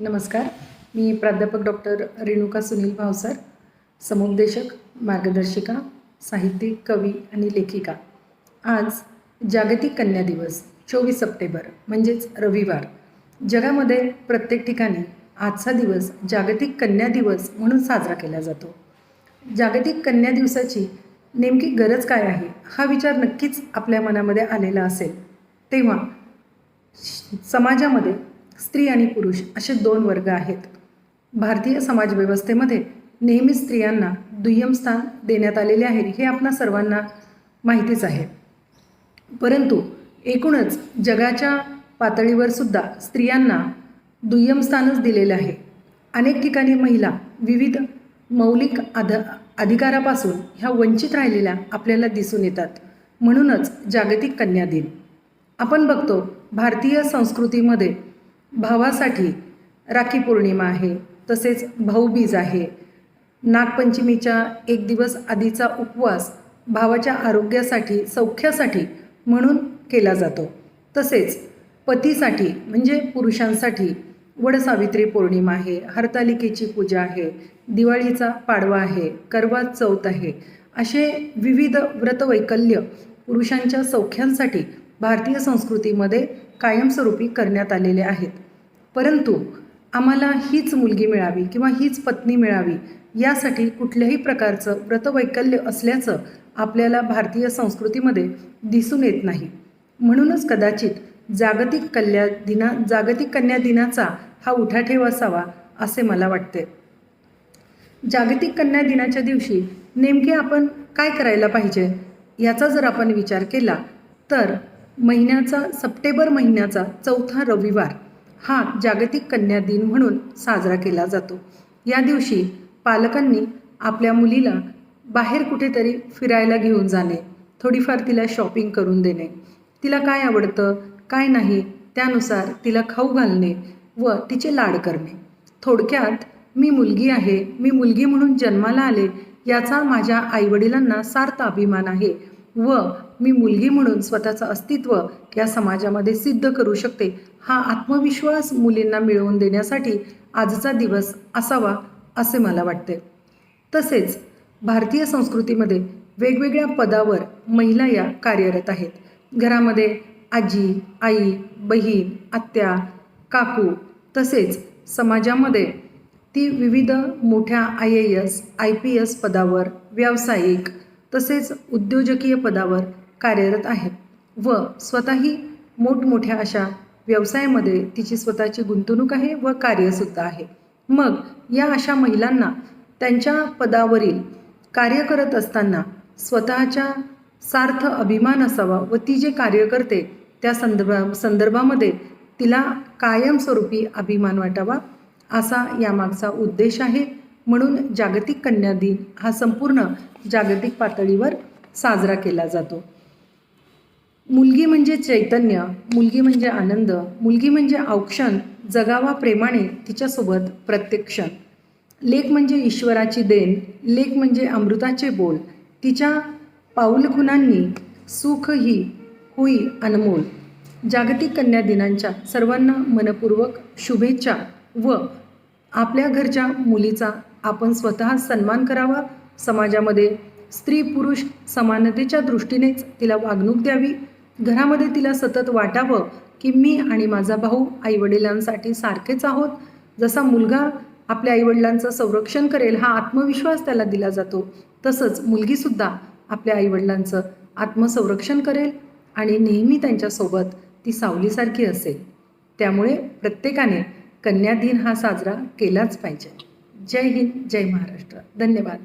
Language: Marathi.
नमस्कार. मी प्राध्यापक डॉक्टर रेणुका सुनील भावसर समुपदेशक मार्गदर्शिका साहित्यिक कवी आणि लेखिका. आज जागतिक कन्या दिवस चोवीस सप्टेंबर म्हणजेच रविवार. जगामध्ये प्रत्येक ठिकाणी आजचा दिवस जागतिक कन्या दिवस म्हणून साजरा केला जातो. जागतिक कन्या दिवसाची नेमकी गरज काय आहे हा विचार नक्कीच आपल्या मनामध्ये आलेला असेल. तेव्हा समाजामध्ये स्त्री आणि पुरुष असे दोन वर्ग आहेत. भारतीय समाजव्यवस्थेमध्ये नेहमीच स्त्रियांना दुय्यम स्थान देण्यात आलेले आहे हे आपणा सर्वांना माहितीच आहे. परंतु एकूणच जगाच्या पातळीवर सुद्धा स्त्रियांना दुय्यम स्थानच दिलेलं आहे. अनेक ठिकाणी महिला विविध मौलिक अध अधिकारापासून ह्या वंचित राहिलेल्या आपल्याला दिसून येतात. म्हणूनच जागतिक कन्या दिन. आपण बघतो भारतीय संस्कृतीमध्ये भावासाठी राखी पौर्णिमा आहे तसेच भाऊबीज आहे. नागपंचमीच्या एक दिवस आधीचा उपवास भावाच्या आरोग्यासाठी सौख्यासाठी म्हणून केला जातो. तसेच पतीसाठी म्हणजे पुरुषांसाठी वडसावित्री पौर्णिमा आहे हरतालिकेची पूजा आहे दिवाळीचा पाडवा आहे करवा चौथ आहे असे विविध व्रतवैकल्य पुरुषांच्या सौख्यांसाठी भारतीय संस्कृतीमध्ये कायमस्वरूपी करण्यात आलेले आहेत. परंतु आम्हाला हीच मुलगी मिळावी किंवा हीच पत्नी मिळावी यासाठी कुठल्याही प्रकारचं व्रतवैकल्य असल्याचं आपल्याला भारतीय संस्कृतीमध्ये दिसून येत नाही. म्हणूनच कदाचित जागतिक कल्या दिना जागतिक कन्या दिनाचा हा उठाठेव असावा असे मला वाटते. जागतिक कन्या दिनाच्या दिवशी नेमके आपण काय करायला पाहिजे? याचा जर आपण विचार केला तर महिन्याचा सप्टेंबर महिन्याचा चौथा रविवार हा जागतिक कन्या दिन म्हणून साजरा केला जातो. या दिवशी पालकांनी आपल्या मुलीला बाहेर कुठेतरी फिरायला घेऊन जाणे थोडीफार तिला शॉपिंग करून देणे. तिला काय आवडतं काय नाही त्यानुसार तिला खाऊ घालणे व तिचे लाड करणे. थोडक्यात मी मुलगी आहे मी मुलगी म्हणून जन्माला आले याचा माझ्या आईवडिलांना सार्थ अभिमान आहे व मी मुलगी म्हणून स्वतःचं अस्तित्व या समाजामध्ये सिद्ध करू शकते हा आत्मविश्वास मुलींना मिळवून देण्यासाठी आजचा दिवस असावा असे मला वाटते. तसेच भारतीय संस्कृतीमध्ये वेगवेगळ्या पदावर महिला या कार्यरत आहेत. घरामध्ये आजी आई बहीण आत्या काकू तसेच समाजामध्ये ती विविध मोठ्या I A S I P S पदावर व्यावसायिक तसेच उद्योजकीय पदावर कार्यरत आहेत व स्वतःही मोठमोठ्या अशा व्यवसायामध्ये तिची स्वतःची गुंतवणूक आहे व कार्यसुद्धा आहे. मग या अशा महिलांना त्यांच्या पदावरील कार्य करत असताना स्वतःच्या सार्थ अभिमान असावा व ती जे कार्य करते त्या संदर्भा संदर्भामध्ये तिला कायमस्वरूपी अभिमान वाटावा असा यामागचा उद्देश आहे. म्हणून जागतिक कन्या दिन हा संपूर्ण जागतिक पातळीवर साजरा केला जातो. मुलगी म्हणजे चैतन्य मुलगी म्हणजे आनंद मुलगी म्हणजे औक्षण जगावा प्रेमाने तिच्यासोबत प्रत्येक क्षण लेख म्हणजे ईश्वराची देण लेख म्हणजे अमृताचे बोल तिच्या पाऊलखुणांनी सुख ही होई अनमोल. जागतिक कन्या दिनांच्या सर्वांना मनपूर्वक शुभेच्छा व आपल्या घरच्या मुलीचा आपण स्वतः सन्मान करावा. समाजामध्ये स्त्री पुरुष समानतेच्या दृष्टीनेच तिला वागणूक द्यावी. घरामध्ये तिला सतत वाटावं की मी आणि माझा भाऊ आईवडिलांसाठी सारखेच आहोत. जसा मुलगा आपल्या आईवडिलांचं संरक्षण करेल हा आत्मविश्वास त्याला दिला जातो. तसंच मुलगीसुद्धा आपल्या आईवडिलांचं आत्मसंरक्षण करेल आणि नेहमी त्यांच्यासोबत ती सावलीसारखी असेल. त्यामुळे प्रत्येकाने कन्या दिन हा साजरा केलाच पाहिजे. जय हिंद जय महाराष्ट्र. धन्यवाद.